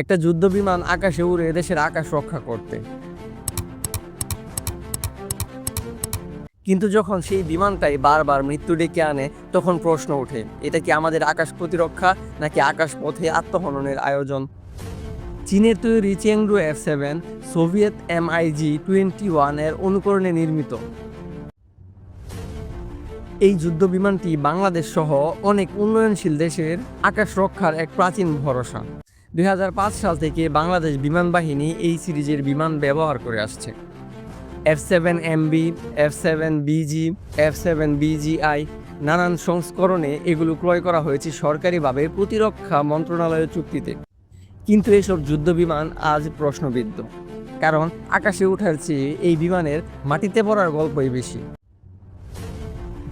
একটা যুদ্ধ বিমান আকাশে উড়ে দেশের আকাশ রক্ষা করতে। কিন্তু যখন সেই বিমানটাই বারবার মৃত্যু ডেকে আনে, তখন প্রশ্ন ওঠে, এটা কি আমাদের আকাশ প্রতিরক্ষা, নাকি আকাশ পথে আত্মহননের আয়োজন? চীনের তৈরি Chengdu F seven, Soviet MiG twenty ওয়ানের অনুকরণে নির্মিত। এই যুদ্ধ বিমানটি বাংলাদেশ সহ অনেক উন্নয়নশীল দেশের আকাশ রক্ষার এক প্রাচীন ভরসা। দুই হাজার পাঁচ সাল থেকে বাংলাদেশ বিমান বাহিনী এই সিরিজের বিমান ব্যবহার করে আসছে। F seven MB F seven BG F seven BGI নানান সংস্করণে এগুলো ক্রয় করা হয়েছে সরকারিভাবে প্রতিরক্ষা মন্ত্রণালয়ের চুক্তিতে। কিন্তু এসব যুদ্ধ বিমান আজ প্রশ্নবিদ্ধ, কারণ আকাশে ওঠার চেয়ে এই বিমানের মাটিতে পড়ার গল্পই বেশি।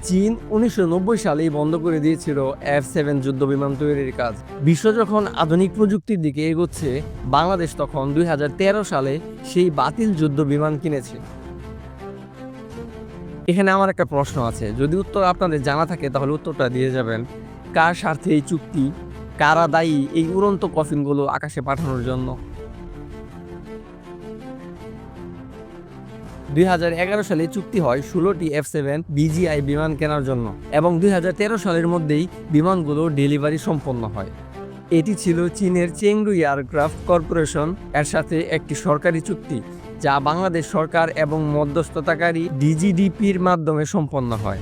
চীন উনিশশো নব্বই সালেই বন্ধ করে দিয়েছিল এফ সেভেন যুদ্ধ বিমান তৈরির কাজ। বিশ্ব যখন আধুনিক প্রযুক্তির দিকে এগোচ্ছে, বাংলাদেশ তখন দুই হাজার তেরো সালে সেই বাতিল যুদ্ধ বিমান কিনেছে। এখানে আমার একটা প্রশ্ন আছে, যদি উত্তর আপনাদের জানা থাকে তাহলে উত্তরটা দিয়ে যাবেন। কার স্বার্থে এই চুক্তি? কারা দায়ী এই উড়ন্ত কফিনগুলো আকাশে পাঠানোর জন্য? দুই হাজার এগারো সালে চুক্তি হয় ষোলোটি এফ সেভেন বিজিআই বিমান কেনার জন্য এবং দুই হাজার তেরো সালের মধ্যেই বিমানগুলো ডেলিভারি সম্পন্ন হয়। এটি ছিল চীনের চেংডু এয়ারক্রাফট কর্পোরেশন এর সাথে একটি সরকারি চুক্তি, যা বাংলাদেশ সরকার এবং মধ্যস্থতাকারী ডিজিডিপির মাধ্যমে সম্পন্ন হয়।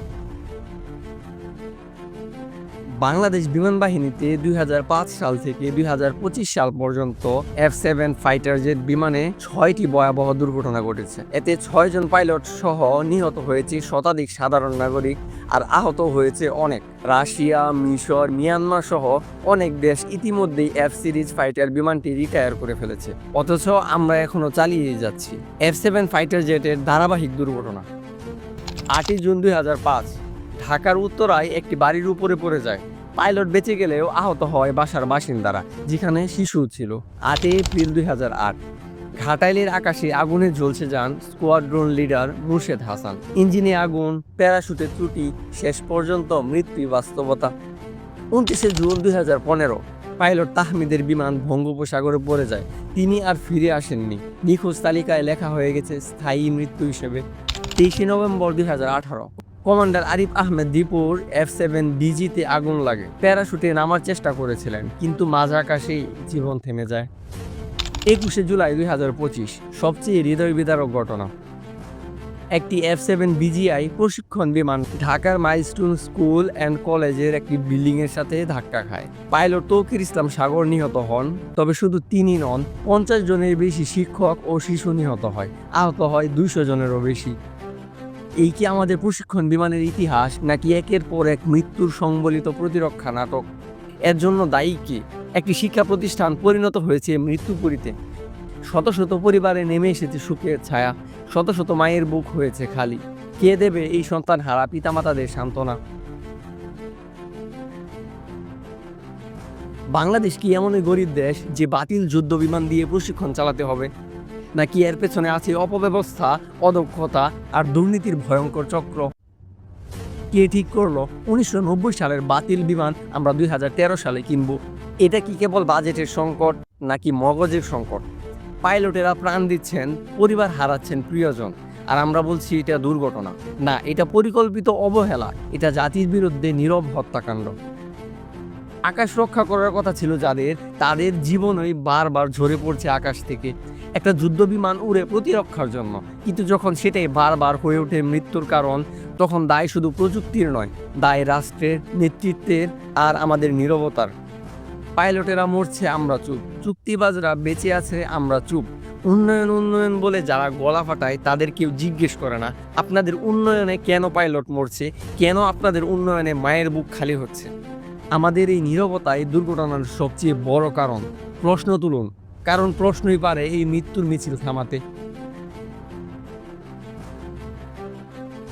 বাংলাদেশ বিমান বাহিনীতে দুই হাজার পাঁচ সাল থেকে দুই হাজার পঁচিশ সাল পর্যন্ত এফ সেভেন ফাইটার জেট বিমানে ছয়টি ভয়াবহ দুর্ঘটনা ঘটেছে। এতে ছয়জন পাইলট সহ নিহত হয়েছে শতাধিক সাধারণ নাগরিক আর আহত হয়েছে অনেক। রাশিয়া, মিশর, মিয়ানমার সহ অনেক দেশ ইতিমধ্যেই এফ সিরিজ ফাইটার বিমানটি রিটায়ার করে ফেলেছে। অথচ আমরা এখনও চালিয়ে যাচ্ছি এফ সেভেন ফাইটার জেটের ধারাবাহিক দুর্ঘটনা। আটই জুন দুই হাজার পাঁচ, ঢাকার উত্তরায় একটি বাড়ির উপরে পড়ে যায় পাইলট বেঁচে গেলেও আহত হয় বাসার বাসিন্দারা, যেখানে শিশু ছিল। আটই এপ্রিল দুই হাজার আট, ঘাটাইলের আকাশে আগুনে ঝলসে যান স্কোয়াড্রন লিডার মুর্শেদ হাসান। ইঞ্জিনে আগুন, প্যারাশুটের ত্রুটি, শেষ পর্যন্ত মৃত্যু বাস্তবতা। উনত্রিশে জুন দুই হাজার পনেরো, পাইলট তাহমিদের বিমান বঙ্গোপসাগরে পড়ে যায়। তিনি আর ফিরে আসেননি। নিখোঁজ তালিকায় লেখা হয়ে গেছে, স্থায়ী মৃত্যু হিসেবে। তেইশে নভেম্বর দুই হাজার আঠারো কমান্ডার আরিফ আহমেদ দীপুর এফ সেভেন ডিজিতে আগুন লাগে। প্যারাশুটে নামার চেষ্টা করেছিলেন, কিন্তু মাঝ আকাশেই জীবন থেমে যায়। একুশে জুলাই দুই হাজার পঁচিশ, সবচেয়ে হৃদয় বিদারক ঘটনা। একটি এফ সেভেন বিজিআই প্রশিক্ষণ বিমান ঢাকার মাইলস্টোন স্কুল অ্যান্ড কলেজের একটি বিল্ডিংয়ের সাথে ধাক্কা খায়। পাইলট তৌকির ইসলাম সাগর নিহত হন, তবে শুধু তিনি নন, পঞ্চাশ জনের বেশি শিক্ষক ও শিশু নিহত হয়। আহত হয় দুইশো জনেরও বেশি। এই কি আমাদের প্রশিক্ষণ বিমানের ইতিহাস, নাকি একের পর এক মৃত্যুর সংবলিত প্রতিরক্ষা নাটক? এর জন্য দায়ী কি? একটি শিক্ষা প্রতিষ্ঠান পরিণত হয়েছে মৃত্যুপুরীতে। শত শত পরিবারে নেমে এসেছে সুখের ছায়া, শত শত মায়ের বুক হয়েছে খালি। কে দেবে এই সন্তান হারা পিতামাতাদের সান্ত্বনা? বাংলাদেশ কি এমনই গরিব দেশ যে বাতিল যুদ্ধ বিমান দিয়ে প্রশিক্ষণ চালাতে হবে? নাকি এর পেছনে আছে অপব্যবস্থা, অদক্ষতা আর দুর্নীতির ভয়ঙ্কর চক্র? কে ঠিক করল? উনিশশো নব্বই সালের বাতিল বিমান আমরা দুই হাজার তেরো সালে কিনব। এটা কি কেবল বাজেটের সংকট নাকি মগজের সংকট? পাইলটেরা প্রাণ দিচ্ছেন, পরিবার হারাচ্ছেন প্রিয়জন। আর আমরা বলছি এটা দুর্ঘটনা। না, এটা পরিকল্পিত অবহেলা। এটা জাতির বিরুদ্ধে নীরব হত্যাকাণ্ড। আকাশ রক্ষা করার কথা ছিল যাদের, তাদের জীবনই বারবার ঝরে পড়ছে আকাশ থেকে। একটা যুদ্ধ বিমান উড়ে প্রতিরক্ষার জন্য। কিন্তু যখন সেটাই বারবার হয়ে ওঠে মৃত্যুর কারণ, তখন দায় শুধু প্রযুক্তির নয়, দায় রাষ্ট্রের, নেতৃত্বের আর আমাদের নীরবতার। পাইলটেরা মরছে, আমরা চুপ। চুক্তিবাজরা বেঁচে আছে, আমরা চুপ। উন্নয়ন উন্নয়ন বলে যারা গলা ফাটায়, তাদের কেউ জিজ্ঞেস করে না, আপনাদের উন্নয়নে কেন পাইলট মরছে? কেন আপনাদের উন্নয়নে মায়ের বুক খালি হচ্ছে? আমাদের এই নীরবতাই দুর্ঘটনার সবচেয়ে বড় কারণ। প্রশ্ন তুলুন কারণ প্রশ্নই পারে এই মৃত্যুর মিছিল থামাতে।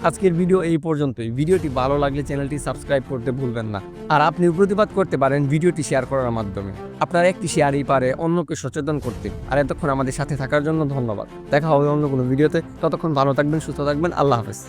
আজকের ভিডিও এই পর্যন্তই। ভিডিওটি ভালো লাগলে চ্যানেলটি সাবস্ক্রাইব করতে ভুলবেন না। আর আপনি প্রতিবাদ করতে পারেন ভিডিওটি শেয়ার করার মাধ্যমে। আপনার একটি শেয়ারই পারে অন্যকে সচেতন করতে। আর এতক্ষণ আমাদের সাথে থাকার জন্য ধন্যবাদ। দেখা হবে অন্য কোনো ভিডিওতে। ততক্ষণ ভালো থাকবেন, সুস্থ থাকবেন। আল্লাহ হাফেজ।